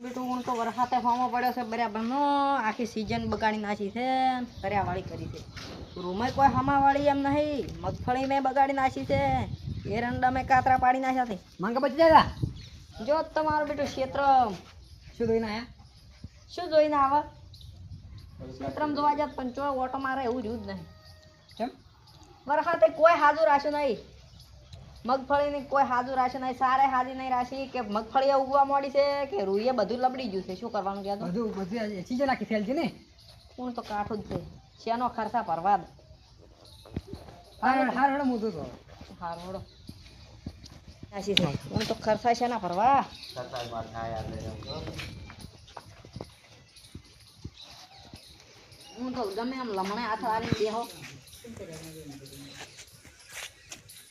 બેટું તો વરસાદે ફોર્મો પડ્યો છે બરાબરનો આખી સિઝન બગાડી નાખી છે કર્યાવાળી કરી છે. રૂમે કોઈ હમાવાળી એમ નહીં. મગફળી મેં બગાડી નાખી છે. એરંડા મેં કાતરા પાડી નાખ્યા છે. માંગે પછી દાદા જો તમારું બેટું ક્ષેત્ર. શું જોઈને આયા? શું જોઈને આવે? ક્ષેત્રમાં જોવા જાત પણ ચો ઓટો મારે એવું જ નહીં. કેમ? વરસાદે કોઈ હાજર રાખ્યું નહીં. મગફળીની કોઈ હાજુ રાશે નહીં સારે હાજી નહીં રાખી કે મગફળી ઉગવા મળી છે કે રૂઈએ બધું લબડી ગયું છે? શું કરવાનું કહેતો બધું બધું સીઝન આખી ફેલ છે ને? કોણ તો કાઠું જ છે. શેનો ખર્ચા ભરવા દે. હાર હાર હેડો હું તો. હારું હળો નાસી છે હું તો ખર્ચા શેના ભરવા? હું તો. ગમે એમ લમણે હાથ આવીને બેહો.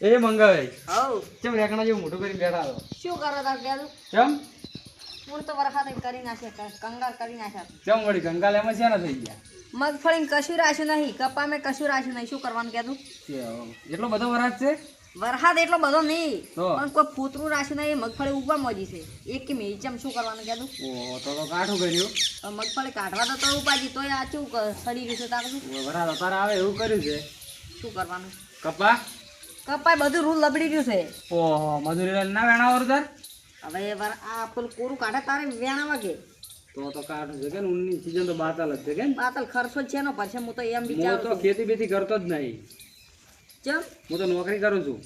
એ મંગાવે. હવ. કેમ રેકણા જેવું મોટું કરીને બેઠા છો? શું કરો તાર કહેલું કેમ? હું તો વરસાદ કરી નાખે કંગાર કરી નાખ્યા કેમ વળી? કંગાલ એમાં છે ને થઈ ગયા. મગફળી કશું રાખ્યું નહીં કપા મેં કશું રાખ્યું નહીં. શું કરવાનું કહેતું કે, એટલો બધો વરસાદ છે? વરસાદ એટલો બધો નહીં પણ કોઈ પૂતરું રાખ્યું નહીં મગફળી ઉગવા મોજી છે. એક કે મેચમ શું કરવાનું કહેતું ઓ તો તો કાઠું કર્યું. મગફળી કાઢવા તો તો ઉપાજી તોય આ શું સડી રહ્યું છે તારું? વરાજ અત્યારે આવે એવું કર્યું છે. શું કરવાનું? કપા? કપાય બધું રૂલ લબડી ગયું છે. ઓહો મજૂરી ના વેણા વરદાર હવે વર આ પેલું કોરું કાઢે તારે વેણાવા કે તો તો કાઢું છે કે ઊનની સીઝન તો બાતાલ જ છે કે બાતલ ખર્ચો છે નો પછી હું તો એમ હું તો ખેતી બેતી કરતો જ નહીં. ચમ? હું તો નોકરી કરું છું.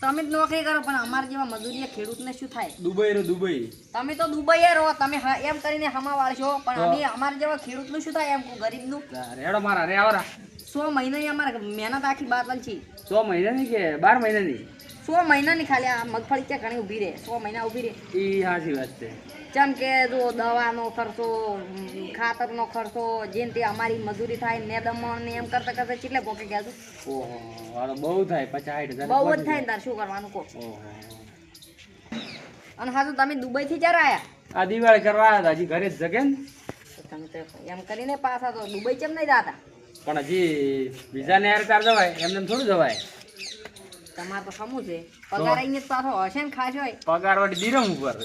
તમે જ નોકરી કરો પણ અમારા જેવા મજૂરીએ ખેડૂતને શું થાય? દુબઈ રે દુબઈ. તમે તો દુબઈએ રહો તમે એમ કરીને હમા વાળશો પણ અમે અમારા જેવા ખેડૂતનું શું થાય એમ ગરીબનું? રેડો મારા રે આવરા. સો મહિનાની અમારે મહેનત આખી બાતલ છે. સો મહિનાની કે બાર મહિનાની? સો મહિનાની ખાલી આ મગફળી ક્યાં ઘણી ઊભી રહે સો મહિના ઊભી રહે એ સાચી વાત છે. જેમ કે જો દવાનો ખર્ચો ખાતરનો ખર્ચો જેમ તે અમારી મજૂરી થાય ને દમણ ને એમ કરતા કરતા કેટલે પોકે ગયા તું ઓહો બહુ થાય પચાસ હજાર બહુ જ થાય ને તાર શું કરવાનું કહો? અને હા તો તમે દુબઈથી જ્યારે આયા? આ દિવાળી કરવા આવ્યા હતા હજી ઘરે જ જગે ને? તમે એમ કરીને પાછા તો દુબઈ કેમ નહીં જાતા? પણ હજી બીજા ને યાર જવાય એમને એમ થોડું જવાય. તમારે તો સમું છે. પગાર અહીંયા પાછો હશે ને ખાસ હોય. પગાર વળી દિરમ ઉપર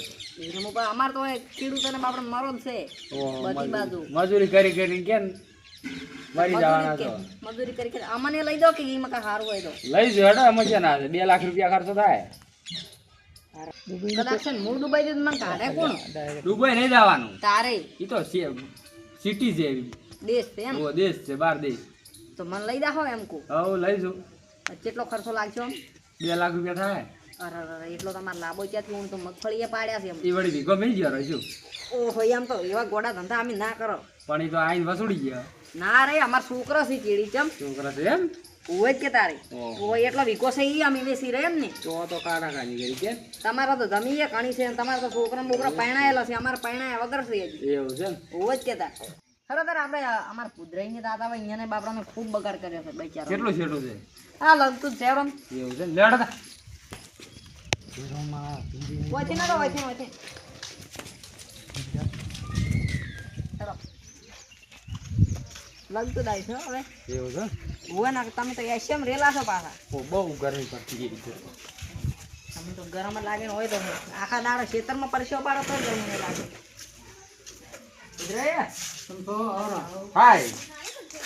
એમ ઉપર. અમારે તો એક ખેડૂતોને બાપડે મરો છે. બધી બાજુ. મજૂરી કરી કરી કેમ મરી જવાના મજૂરી કરી કરી. અમને લઈ દો કે એમાં કાંઈ સારું હોય તો? લઈ જો હેડો ના બે લાખ રૂપિયા ખર્ચો થાય. કદાચ મૂળથી મને કાઢે કોણ? દુબઈ નહીં જવાનું. તારે. એ તો સિટી છે એવી. દેશ છે એમ? ઓ દેશ છે બાર દેશ. તો મને લઈ દાખો એમ કહું. હવે લઈશું કેટલો ખર્ચો લાગશે? બે લાખ રૂપિયા થાય. અરે અરે એટલો તમારે લાભો ક્યાંથી હું તો મગફળી પાડ્યા છે એમ. એ વળી ભીગો મિલ ગયો રહીશું ઓહો એમ તો એવા ગોડા ધંધા અમે ના કરો. પણ એ તો આઈને વસૂડી ગયા. ના રે અમાર છોકરો છે ચીડી ચમ. છોકરો છે એમ? ઓય જ કે તારી. ઓહો. ઓય એટલો વીકો છે ઈ અમે વેસી રહે એમ ને. તો તો કાઢા કાની કરી કે તમારે તો જમી એ ઘણી છે અને તો છોકરા બોકરા પરણાયેલા છે અમારે પૈણાયા વગર છે એવું છે જ કે તાર. ખરેખર આપણે અમારા પુદરાઈની દાદા ને ખૂબ બગાડ કર્યો છે બિચારો કેટલું છેટું છે? હા લગતું છે એવડમ એવું છે ને? વચ્ચે ના વચ્ચે વચ્ચે લગતું દાય છે હવે. એવું છે હોય ના તમે તો એશિયમ રેલા છો પાછા. બહુ ગરમી પડતી ગઈ તમે તો ગરમ લાગે હોય તો. આખા દાડો ખેતરમાં પરસ્યો પાડો તો ગરમ નહીં લાગે हाय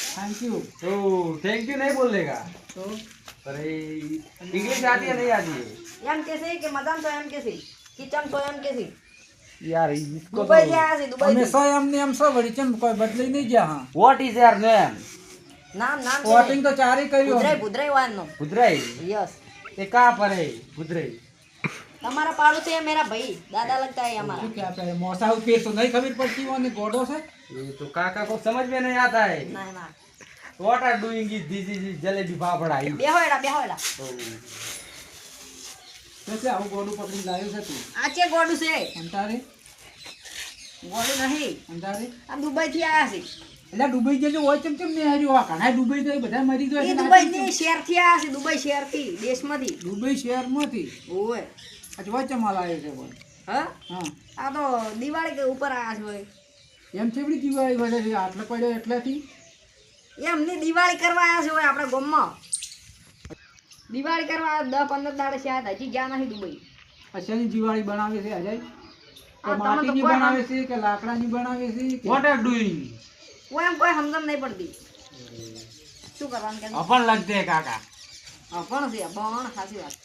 થેન્ક યુ तो थैंक यू नहीं बोलेगा તો अरे इंग्लिश आती है नहीं आती है એમ કે છે કે મજામ તો એમ કે છે કિચન તો એમ કે છે यार इसको દુબઈ થી આવ્યા છે દુબઈ અમે થી સો એમને એમ સો વળી ચમ કોઈ બદલી નહીં ગયા હા व्हाट इज योर नेम નામ નામ વોટિંગ તો ચારે કર્યું ભુદરાઈ ભુદરાઈ વાનનો बुधराई યસ ये कहाँ पर है बुधराई તમારા પાડોશી છે મેરા ભાઈ દાદા लगता है हमारा શું કે આપણે મોસા ઉપર તો નહીં ખબર પડતી હોય ને ગોડો છે ये तो काका को समझ में नहीं आता है ના ના what are doing is this is jalebi fafda ही બેહો એડા બેહો એડા એટલે આવું ગોડું પકડી લાવ્યું છે તું આ છે ગોડું છે અંતારે ગોડું નહીં અંતારે આ દુબઈ થી આવ્યા છે એટલે ડૂબાઈ જજો હોય ચમ ચમ નહીં હાર્યું આ ઘણા ડૂબાઈ જાય બધા મરી ગયા એ છે દુબઈ થી શહેર થી આવ્યા છે દુબઈ શહેર થી દેશમાંથી ડૂબાઈ શહેરમાંથી ઓય આજ વચ્ચે માલ આવ્યો છે ભાઈ હા? હા. આ તો દિવાળી કે ઉપર આવ્યા છે ભાઈ. એમ ચેવડી દિવાળી વધે છે આટલે પડ્યો એટલાથી? એમની દિવાળી કરવા આવ્યા છે હોય આપણા ગામમાં. દિવાળી કરવા દસ પંદર દાડે છે આ હજી ગયા નથી દુબઈ. આ દિવાળી બનાવે છે અજય? માટીની બનાવે છે કે લાકડાની બનાવે છે વોટ આર ડુઈંગ કોઈ એમ કોઈ સમજણ નહીં પડતી. શું કરવાનું કે અપન લગતે હે કાકા. અપણ છે અપણ સાચી વાત.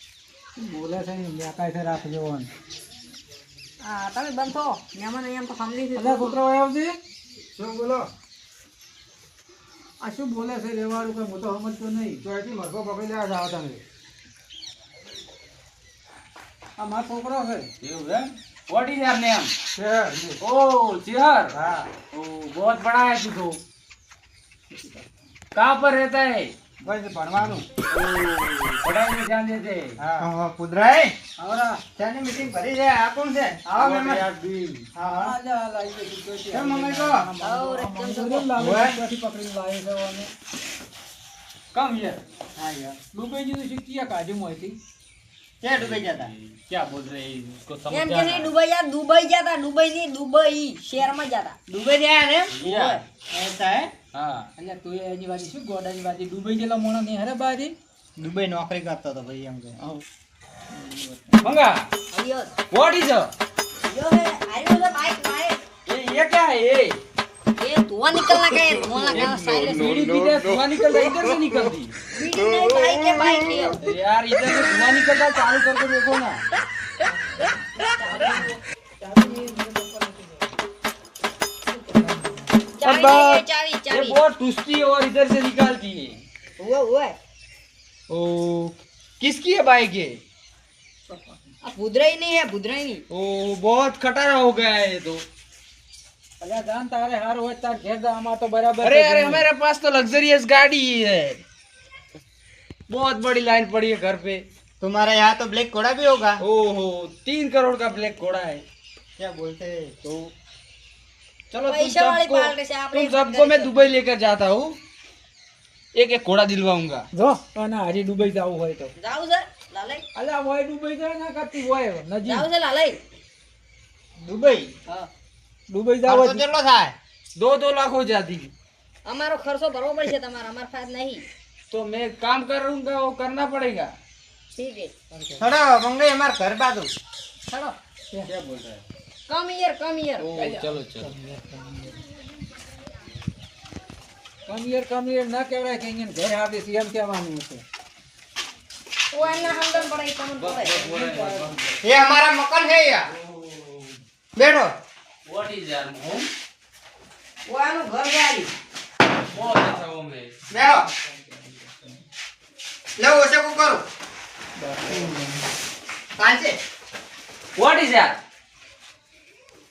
બોલે છે ને લેકાય છે રાખજો ને. હા તમે બંધ થો મહેમાન અહીંયા તો સમજી અલ્યા દીધું છોકરાઓ આવ્યો છે શું બોલો આ શું બોલે છે રેવાડું કઈ હું તો સમજતો નહીં તો એથી મરઘો પકડી લેવા જાવ તમે આ મારો છોકરો છે એવું है व्हाट इज योर नेम છે ओह चिहर હા ओह बहुत बड़ा है तू तो कहाँ पर रहता है બસ ભણવાનું. પઢાઈ ધ્યાન દેજે. હા. કુદરાય. આવરા. ચાની મીટિંગ ભરી છે. આ કોણ છે? આવો મેમ હા હા. લા લા કેમ મમ્મી કો આવો રે કેમ જોરી લાવો પછી પકડી લાવે છે ઓને કમ યાર. હા યાર. ડૂબે જીનું શીખતી કાજુ મોઈથી ક્યાં ડૂબે ગયા હતા દુબઈ યાર દુબઈ ગયા હતા દુબઈ નહીં દુબઈ શહેરમાં ગયા દુબઈ ગયા ને? हाँ અલ્યા તું એની વાજી શું ગોડાની વાજી ડૂબાઈ ગયેલા મોણા નહીં હરે બાજી દુબઈ નોકરી કરતો હતો ભાઈ એમ કે मंगा અયો व्हाट इज યો હે આયો છે બાઈક મારે ये ये क्या है ये એ ધુઆं निकलना का है धुआं का साइलेंस बीड़ी पीते धुआं निकल रहा है इधर से निकलती बीड़ी नहीं बाइक है बाइक है अरे यार इधर से धुआं निकलता है चालू करके देखो ना और बात। ये बहुत टूसती और इधर से निकालती है। हुआ हुआ ओ किसकी है बाइक ये? बुधरा ही नहीं है बुधरा ही नहीं। ओ बहुत खटारा हो गया है ये तो। अरे जान तारे हार हो तार घेर दा हमारा तो बराबर अरे अरे हमारे पास तो लग्जरियस गाड़ी ही है। बहुत बड़ी लाइन पड़ी है घर पे। तुम्हारे यहाँ तो ब्लैक घोड़ा भी होगा। ओहो तीन करोड़ का ब्लैक घोड़ा है। क्या बोलते हैं? तो चलो तुम पैसा वाली सबको पार्टी से आपने तुम सबको मैं दुबई लेकर जाता हूँ एक एक घोड़ा दिलवाऊंगा જો અને હારી ડૂબાઈ જવું હોય તો जाओ सर लालाई અલ્યા હોય ડૂબાઈ જાય ના કરતી હોય નજીક जाओ सर लालाई દુબઈ हाँ ડૂબાઈ જાવ ખર્ચો કેટલો થાય दो दो लाख हो जाती અમારો ખર્ચો ભરવો પડશે તમારે અમાર ફાયદ નહીં तो मैं काम करूंगा वो करना पड़ेगा ठीक है ચલો મંગઈ અમાર ઘર બાજુ चलो क्या बोल रहा है કમ હિયર કમ હિયર ઓ ચલો ચલો કમ હિયર કમ હિયર ના કહેવાય કે અહીંયા ઘરે આવી છે એમ કહેવાનું છે ઓ એના હંગમ પડાઈ તમને પડાઈ એ અમારા મકાન છે યાર બેઠો. વોટ ઇઝ યોર હોમ ઓ આનું ઘર ગાડી મોર છે હોમ રે બેઠો. લેવો છે કો કરો કાલ વોટ ઇઝ યાર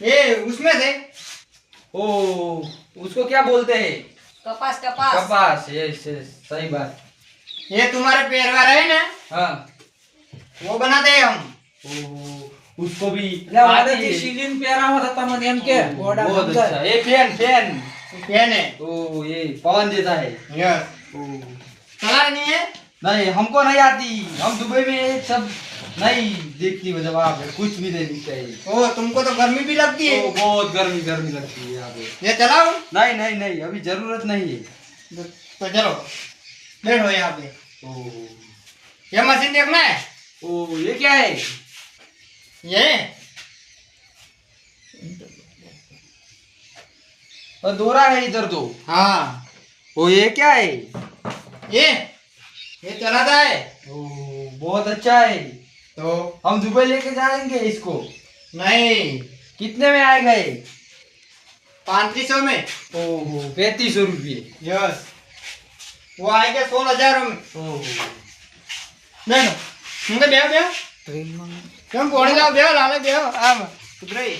ये उसमें से ओ उसको क्या बोलते हैं कपास कपास कपास यस सही बात ये तुम्हारे पैरवार है ना हाँ वो बनाते हैं हम ओ उसको भी आदत शिलिन पैरा हुआ था मन एम के बहुत अच्छा ये पेन पेन पेन है ओ ये पवन देता है यस ओ चला नहीं है नहीं हमको नहीं आती हम दुबई में सब नहीं देखती मतलब वहाँ पे कुछ भी नहीं दिखता है ओ तुमको तो गर्मी भी लगती तो है बहुत गर्मी गर्मी लगती है यहाँ पे ये चलाओ नहीं नहीं नहीं अभी जरूरत नहीं है तो चलो बैठो यहाँ पे ओ ये मशीन देखना है ओ ये क्या है ये और दोरा है इधर तो हाँ ओ ये क्या है ये ये चलाता है ओ बहुत अच्छा है तो हम दुबई लेके जाएंगे इसको नहीं कितने में आए गए पैंतीस सौ में ओहो पैंतीस सौ रुपये यस वो आएगा सोलह हजार में ओहो नहीं હું બે બે કેમ लाओ લાવ लाले લાલે आम આમ કુદરાઈ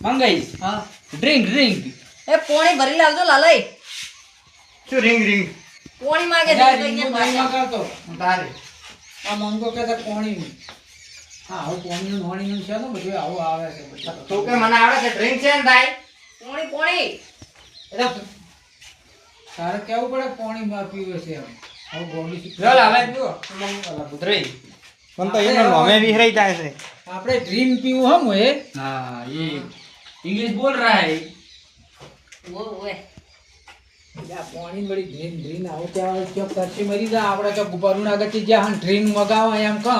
મંગાઈ હા ડ્રિંક ડ્રિંક એ પોણી ભરી લાવજો લાલાઈ શું રિંગ રિંગ કોણી માગે તો અહીંયા માગતો તારે. આ મંગો કે તો કોણી હા હવે કોણી નું નોણી નું છે ને બધું આવું આવે છે. તો કે મને આવે છે ડ્રિંક છે ને ભાઈ? કોણી કોણી એટલે તારે કેવું પડે કોણી માં પીવે છે એમ? હવે ગોળી ચાલ હવે જો મંગો. ભૂતરી પણ તો એનો નામે વિહરાઈ જાય છે. આપણે ડ્રીમ પીવું હમ એ હા એ ઇંગ્લિશ બોલ રહા હે ઓ ઓય. પાણી વળી ડ્રીમ ડ્રીમ આવું ત્યાં ચોક તરસી મરી જાય આપણે તો ભરું આગળથી જ્યાં ડ્રીમ મગાવે એમ કહો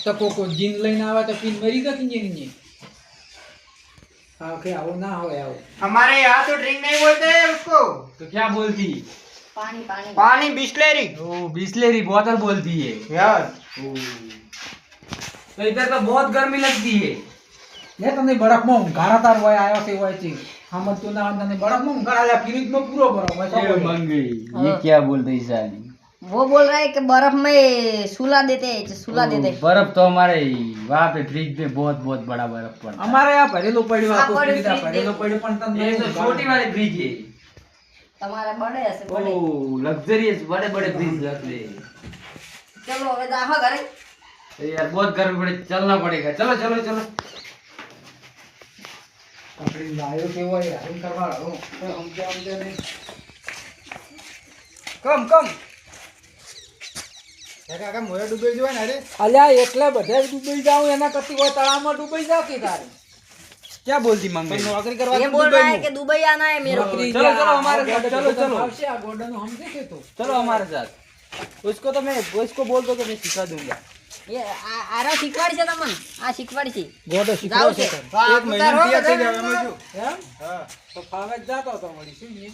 તો કોકો જીન લઈને આવે તો પીન મરી જાય કિંજે કિંજે હા કે આવું ના હોય આવું हमारे यहाँ तो ड्रिंक नहीं बोलते हैं उसको तो क्या बोलती પાણી પાણી पानी बिस्लेरी ओ बिस्लेरी बोतल बोलती है यार ओ तो इधर तो बहुत गर्मी लगती है લે તમને બરફમાં ઊંઘાડા તાર હોય આવ્યો તે હોય છે સમજતું ના હોય તને બરફમાં ઊંઘાડા ફ્રીજમાં પૂરો બરફ હોય ये સબ હોય. मंगई ये क्या बोलते हैं साली वो बोल रहा है कि बर्फ में सुला देते हैं सुला ओ, देते हैं बर्फ तो हमारे वहाँ पे फ्रिज पे बहुत बहुत बड़ा बर्फ पड़ता है અમારે આ ભરેલું પડ્યું આ આખું પડ્યું ફ્રીજ આ ફ્રીજ ભરેલું પડ્યું પણ તમને ये तो छोटी वाली फ्रिज है તમારે બડે હશે બડે ओ लग्जरियस बड़े बड़े फ्रिज लगते हैं ચલો હવે જાહો ઘરે तो यार बहुत गर्मी पड़े चलना पड़ेगा चलो चलो चलो આપણે લાયો કેવો હોય હેરાન કરવા વાળો. કોઈ સમજે સમજે નહીં. કમ કમ કાકા મોરે ડૂબી જોય ને અરે અલ્યા એકલા બધે ડૂબી જાઉં એના કરતી કોઈ તળાવમાં ડૂબી જાવ કે તારે क्या बोलती પણ मंगई નોકરી કરવા ये बोल रहा है कि दुबई आना है मेरे को નોકરી ચલો, જા, ચલો, અમારે આ સાથ, ગોડન ચલો, ચલો. આવશે, આ ગોડન સમજે કે તું चलो हमारे साथ उसको तो मैं उसको बोल दो तो मैं सिखा दूंगा ये आ- આરા શીખવાડી છે તમને આ શીખવાડી છે ગોડો જાવ છે તો આ એક મહિના ઉતારો, તૈયાર થઈ બધા જાય એમાં શું એમ હા તો ફાવે જ જાતો હતો વળી શું છે?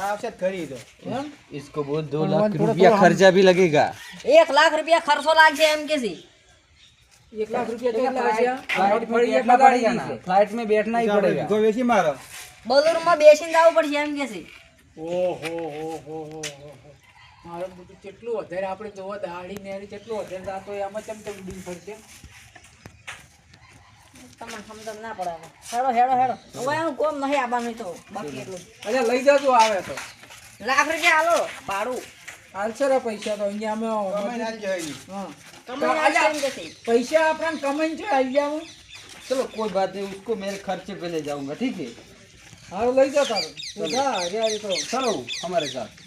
આવશે જ ખરી તો એમ इसको बहुत दो और लाख थोड़ा- रुपया थोड़ा खर्चा भी लगेगा એક લાખ રૂપિયા ખર્ચો લાગશે એમ કે છે એક લાખ રૂપિયા કેટલા છે फ्लाइट में ફળી बैठना એટલા पड़ेगा પડી ना છે. फ्लाइट में बैठना ही पड़ेगा ભીગો વેચી મારો બલુરમાં બેસીને જવું પડશે એમ કે છે ઓહો હો હો હો હો હો. મારો બધું કેટલું વધારે આપણે જોવો દાઢી નેરી કેટલું વધારે થતો હોય આમાં કેમ કેમ ઉડી ફરશે? તમને સમજણ ના પડે હેડો હેડો હેડો કોમ નહીં આવવાનું બાકી એટલું અરે લઈ આવે તો. લાખ રૂપિયા હાલો ભાડું. હાલશે રે પૈસા તો અહીંયા અમે પૈસા આપણને કમાઈને જો આવી ચલો કોઈ બાત નહીં ઉસકો મેરે ખર્ચે પેલે જાઉં જાઉંગા ઠીક છે? હા લઈ જાઓ તારું. અરે તો. ચલો અમારે સાથ